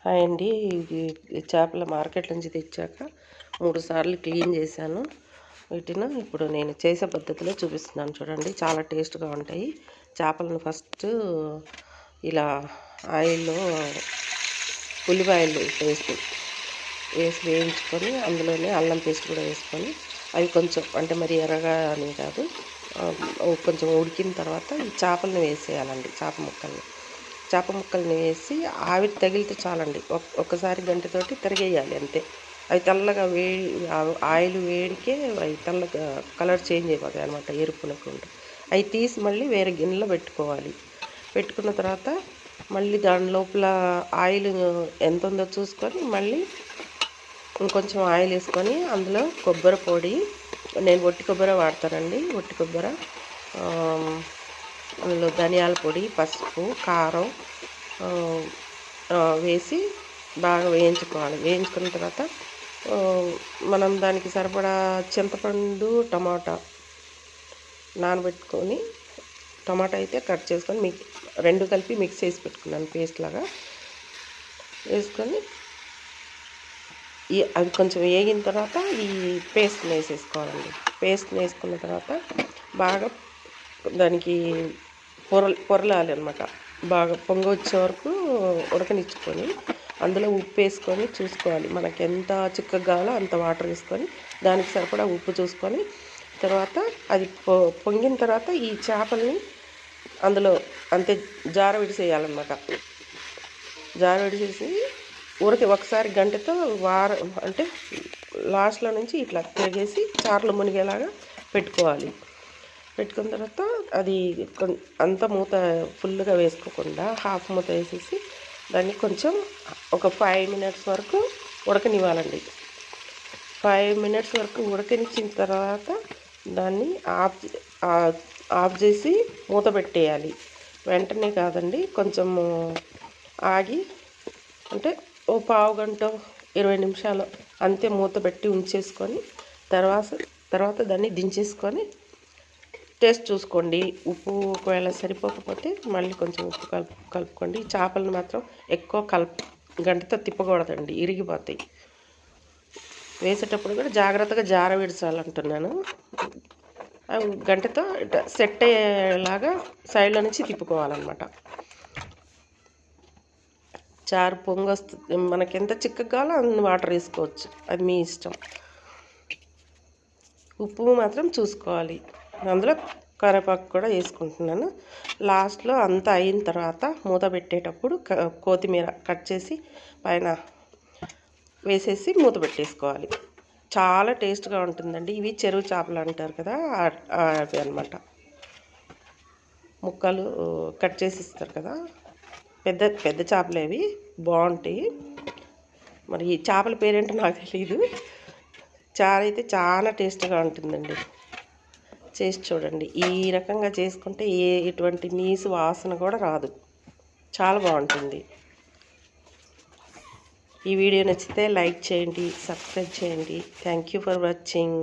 Hi అండి ఇది చేపల మార్కెట్ నుంచి తెచ్చాక మూడు సార్లు క్లీన్ చేశాను. వీటిని ఇప్పుడు నేను చేసే పద్ధతిలో చూపిస్తున్నాను చూడండి చాలా టేస్ట్గా ఉంటాయి. చేపలను ఫస్ట్ ఇలా ఆయిల్లో ఉల్లిపాయలు పేస్ట్ వేసి వేయించుకొని అందులోనే అల్లం పేస్ట్ కూడా వేసుకొని అవి కొంచెం అంటే మరి ఎర్రగా అని కాదు కొంచెం ఉడికిన తర్వాత ఈ చేపలను వేసేయాలండి చేప ముక్కల్ని. చేప ముక్కల్ని వేసి ఆవిరి తగిలితే చాలండి. ఒక్కసారి గంటతోటి తిరిగేయాలి అంతే. అవి తెల్లగా వేడి ఆయిల్ వేడికే అవి తెల్లగా కలర్ చేంజ్ అయిపోతాయి అనమాట ఎరుపునకుండా అవి తీసి మళ్ళీ వేరే గిన్నెలో పెట్టుకోవాలి. పెట్టుకున్న తర్వాత మళ్ళీ దాని లోపల ఆయిల్ ఎంత ఉందో చూసుకొని మళ్ళీ ఇంకొంచెం ఆయిల్ వేసుకొని అందులో కొబ్బరి పొడి నేను ఒట్టి కొబ్బరి వాడతానండి. ఒట్టి కొబ్బరి అందులో ధనియాల పొడి పసుపు కారం వేసి బాగా వేయించుకోవాలి. వేయించుకున్న తర్వాత మనం దానికి సరిపడా చింతపండు టమాటా నానబెట్టుకొని టమాటా అయితే కట్ చేసుకొని మిక్ రెండు కలిపి మిక్స్ చేసి పెట్టుకున్నాను పేస్ట్ లాగా. వేసుకొని అది కొంచెం వేగిన తర్వాత ఈ పేస్ట్ని వేసేసుకోవాలండి. పేస్ట్ని వేసుకున్న తర్వాత బాగా దానికి పొర పొరలాలి అనమాట బాగా పొంగ వచ్చే వరకు ఉడకనిచ్చుకొని అందులో ఉప్పు వేసుకొని చూసుకోవాలి. మనకి ఎంత చిక్కగా కావాలో అంత వాటర్ వేసుకొని దానికి సరిపడా ఉప్పు చూసుకొని తర్వాత అది పొ పొంగిన తర్వాత ఈ చేపల్ని అందులో అంతే జార విడిసేయాలన్నమాట. జార విడిసేసి ఉడకి ఒకసారి గంటతో వారం అంటే లాస్ట్లో నుంచి ఇట్లా తిరిగేసి చార్లు మునిగేలాగా పెట్టుకోవాలి. పెట్టుకున్న తర్వాత అది అంత మూత ఫుల్గా వేసుకోకుండా హాఫ్ మూత వేసేసి దాన్ని కొంచెం ఒక ఫైవ్ మినిట్స్ వరకు ఉడకనివ్వాలండి. ఫైవ్ మినిట్స్ వరకు ఉడకనిచ్చిన తర్వాత దాన్ని ఆఫ్ ఆఫ్ చేసి మూత పెట్టేయాలి. వెంటనే కాదండి కొంచెం ఆగి అంటే ఓ పావు గంట ఇరవై నిమిషాలు అంతే మూత పెట్టి ఉంచేసుకొని తర్వాత తర్వాత దాన్ని దించేసుకొని టేస్ట్ చూసుకోండి. ఉప్పు ఒకవేళ సరిపోకపోతే మళ్ళీ కొంచెం ఉప్పు కలుపు కలుపుకోండి. చేపలను మాత్రం ఎక్కువ కలుపు గంటతో తిప్పకూడదండి. ఇరిగిపోతాయి. వేసేటప్పుడు కూడా జాగ్రత్తగా జార విడిచాలంటున్నాను. గంటతో సెట్ అయ్యేలాగా సైడ్లో నుంచి తిప్పుకోవాలన్నమాట. చారు పొంగు వస్తుంది మనకి ఎంత చిక్కగా కావాలో అన్ని వాటర్ వేసుకోవచ్చు. అది మీ ఇష్టం. ఉప్పు మాత్రం చూసుకోవాలి. అందులో కరివేపాకు కూడా వేసుకుంటున్నాను. లాస్ట్లో అంతా అయిన తర్వాత మూత పెట్టేటప్పుడు కొత్తిమీర కట్ చేసి పైన వేసేసి మూత పెట్టేసుకోవాలి. చాలా టేస్ట్గా ఉంటుందండి. ఇవి చెరువు చేపలు అంటారు కదా అవి అనమాట ముక్కలు కట్ చేసి ఇస్తారు కదా. పెద్ద పెద్ద చేపలు అవి. బాగుంటాయి. మరి ఈ చేపల పేరేంటో నాకు తెలియదు చారు అయితే చాలా టేస్ట్గా ఉంటుందండి. చేసి చూడండి. ఈ రకంగా చేసుకుంటే ఏ ఎటువంటి నీసు వాసన కూడా రాదు. చాలా బాగుంటుంది. ఈ వీడియో నచ్చితే లైక్ చేయండి సబ్స్క్రైబ్ చేయండి. Thank you for watching